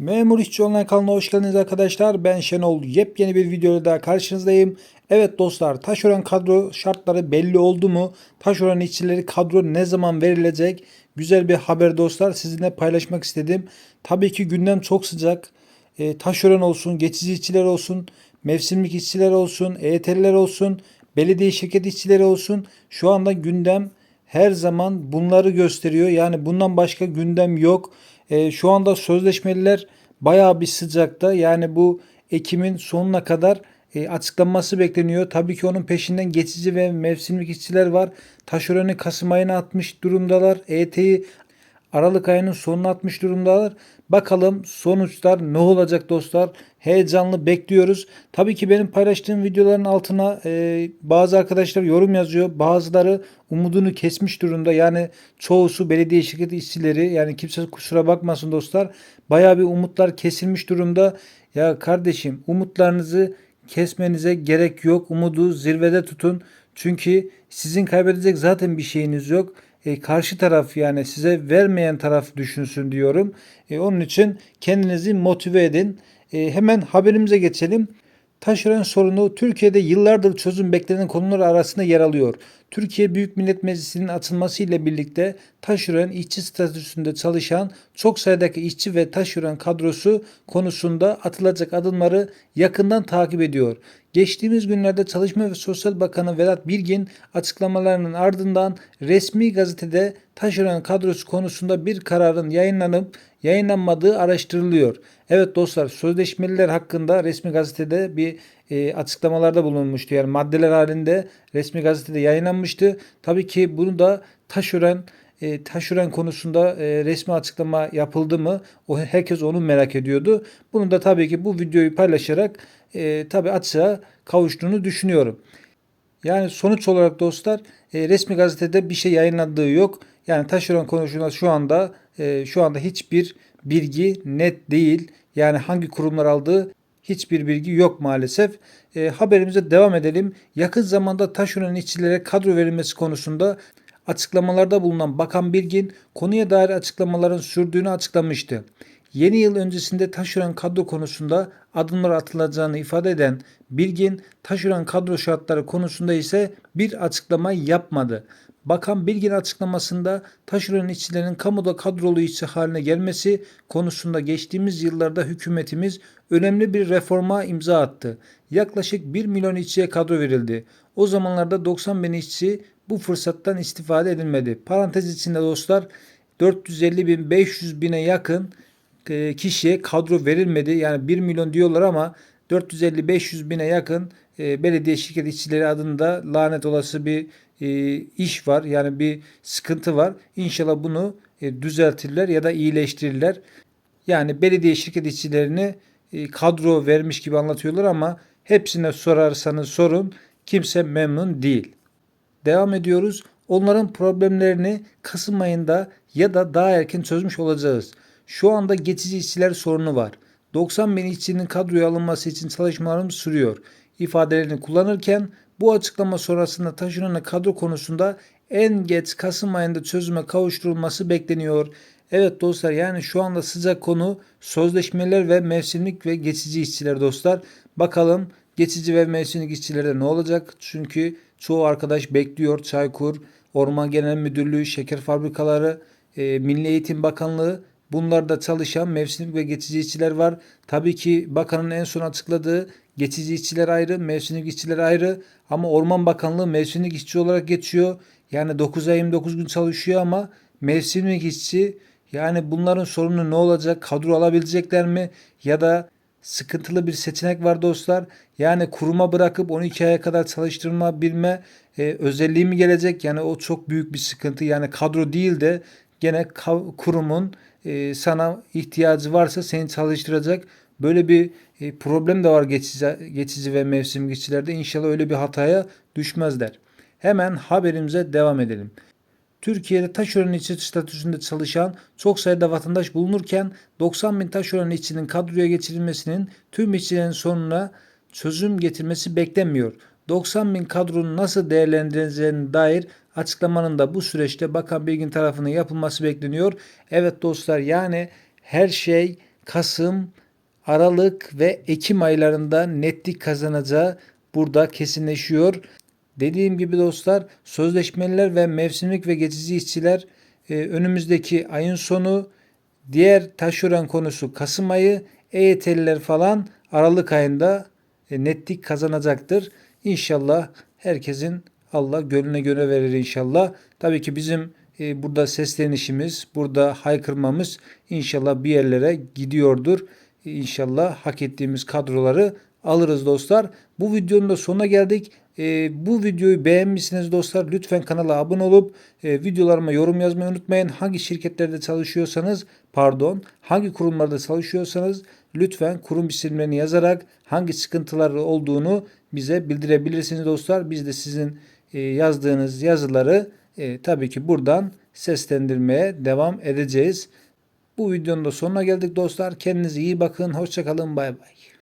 Memur İşçi Online kanalına hoş geldiniz arkadaşlar. Ben Şenol. Yepyeni bir videoda daha karşınızdayım. Evet dostlar taşeron kadro şartları belli oldu mu? Taşeron işçileri kadro ne zaman verilecek? Güzel bir haber dostlar sizinle paylaşmak istedim. Tabii ki gündem çok sıcak. E, taşeron olsun, geçici işçiler olsun, mevsimlik işçiler olsun, EYT'liler olsun, belediye şirket işçileri olsun. Şu anda gündem her zaman bunları gösteriyor. Yani bundan başka gündem yok. E, şu anda sözleşmeliler bayağı bir sıcakta. Yani bu Ekim'in sonuna kadar e, açıklanması bekleniyor. Tabii ki onun peşinden geçici ve mevsimlik işçiler var. Taşeronu Kasım ayına atmış durumdalar. EYT'yi Aralık ayının sonuna atmış durumdalar. Bakalım sonuçlar ne olacak dostlar? Heyecanlı bekliyoruz. Tabii ki benim paylaştığım videoların altına e, bazı arkadaşlar yorum yazıyor. Bazıları umudunu kesmiş durumda. Yani çoğusu belediye şirketi işçileri. Yani kimse kusura bakmasın dostlar. Bayağı bir umutlar kesilmiş durumda. Ya kardeşim umutlarınızı kesmenize gerek yok. Umudu zirvede tutun. Çünkü sizin kaybedecek zaten bir şeyiniz yok e, karşı taraf yani size vermeyen taraf düşünsün diyorum. E, onun için kendinizi motive edin. E, hemen haberimize geçelim. Taşeron sorunu Türkiye'de yıllardır çözüm beklenen konular arasında yer alıyor. Türkiye Büyük Millet Meclisi'nin atılması ile birlikte taşeron işçi statüsünde çalışan çok sayıdaki işçi ve taşeron kadrosu konusunda atılacak adımları yakından takip ediyor. Geçtiğimiz günlerde Çalışma ve Sosyal Bakanı Vedat Bilgin açıklamalarının ardından resmi gazetede taşeron kadrosu konusunda bir kararın yayınlanıp yayınlanmadığı araştırılıyor. Evet dostlar sözleşmeliler hakkında resmi gazetede bir e, açıklamalarda bulunmuştu. Yani maddeler halinde resmi gazetede yayınlanmıştı. Tabii ki bunu da taşeron e, taşeron konusunda e, resmi açıklama yapıldı mı? O herkes onu merak ediyordu. Bunu da tabii ki bu videoyu paylaşarak e, tabii açığa kavuştuğunu düşünüyorum. Yani sonuç olarak dostlar e, resmi gazetede bir şey yayınlandığı yok. Yani taşeron konusunda şu anda e, şu anda hiçbir bilgi net değil. Yani hangi kurumlar aldığı hiçbir bilgi yok maalesef. E, haberimize devam edelim. Yakın zamanda taşeron işçilere kadro verilmesi konusunda açıklamalarda bulunan Bakan Bilgin konuya dair açıklamaların sürdüğünü açıklamıştı. Yeni yıl öncesinde taşeron kadro konusunda adımlar atılacağını ifade eden Bilgin, taşeron kadro şartları konusunda ise bir açıklama yapmadı. Bakan Bilgin açıklamasında taşeron işçilerin kamuda kadrolu işçi haline gelmesi konusunda geçtiğimiz yıllarda hükümetimiz önemli bir reforma imza attı. Yaklaşık 1 milyon işçiye kadro verildi. O zamanlarda 90 bin işçi bu fırsattan istifade edilmedi. Parantez içinde dostlar 450 bin 500 bine yakın e, kişiye kadro verilmedi. Yani 1 milyon diyorlar ama 450-500 bine yakın e, belediye şirket işçileri adında lanet olası bir e, iş var. Yani bir sıkıntı var. İnşallah bunu düzeltirler ya da iyileştirirler. Yani belediye şirket işçilerini kadro vermiş gibi anlatıyorlar ama hepsine sorarsanız sorun kimse memnun değil. Devam ediyoruz. Onların problemlerini Kasım ayında ya da daha erken çözmüş olacağız. Şu anda geçici işçiler sorunu var. 90 bin işçinin kadroya alınması için çalışmalarımız sürüyor. ifadelerini kullanırken bu açıklama sonrasında taşeron kadro konusunda en geç Kasım ayında çözüme kavuşturulması bekleniyor. Evet dostlar yani şu anda sıcak konu sözleşmeler ve mevsimlik ve geçici işçiler dostlar. Bakalım geçici ve mevsimlik işçilerde ne olacak? Çünkü çoğu arkadaş bekliyor. Çaykur, Orman Genel Müdürlüğü, şeker fabrikaları, e, Milli Eğitim Bakanlığı Bunlarda çalışan mevsimlik ve geçici işçiler var. Tabii ki bakanın en son açıkladığı geçici işçiler ayrı, mevsimlik işçiler ayrı. Ama Orman Bakanlığı mevsimlik işçi olarak geçiyor. Yani 9 ay 29 gün çalışıyor ama mevsimlik işçi yani bunların sorunu ne olacak? Kadro alabilecekler mi? Ya da sıkıntılı bir seçenek var dostlar. Yani kuruma bırakıp 12 aya kadar çalıştırma bilme e, özelliği mi gelecek? Yani o çok büyük bir sıkıntı. Yani kadro değil de gene kurumun e, sana ihtiyacı varsa seni çalıştıracak. Böyle bir e, problem de var geçici, geçici ve mevsim geçicilerde. İnşallah öyle bir hataya düşmezler. Hemen haberimize devam edelim. Türkiye'de taşeron işçi statüsünde çalışan çok sayıda vatandaş bulunurken 90 bin taşeron işçinin kadroya geçirilmesinin tüm işçilerin sonuna çözüm getirmesi beklenmiyor. 90 bin kadronun nasıl değerlendirileceğine dair açıklamanın da bu süreçte Bakan Bilgin tarafından yapılması bekleniyor. Evet dostlar yani her şey Kasım, Aralık ve Ekim aylarında netlik kazanacağı burada kesinleşiyor. Dediğim gibi dostlar sözleşmeliler ve mevsimlik ve geçici işçiler e, önümüzdeki ayın sonu diğer taşören konusu Kasım ayı EYT'liler falan Aralık ayında e, netlik kazanacaktır. İnşallah herkesin Allah gönlüne göre verir inşallah. Tabii ki bizim e, burada seslenişimiz, burada haykırmamız inşallah bir yerlere gidiyordur. E, İnşallah hak ettiğimiz kadroları alırız dostlar. Bu videonun da sonuna geldik. E, bu videoyu beğenmişsiniz dostlar. Lütfen kanala abone olup e, videolarıma yorum yazmayı unutmayın. Hangi şirketlerde çalışıyorsanız pardon hangi kurumlarda çalışıyorsanız lütfen kurum isimlerini yazarak hangi sıkıntıları olduğunu bize bildirebilirsiniz dostlar. Biz de sizin yazdığınız yazıları e, tabii ki buradan seslendirmeye devam edeceğiz. Bu videonun da sonuna geldik dostlar. Kendinize iyi bakın. Hoşçakalın. Bay bay.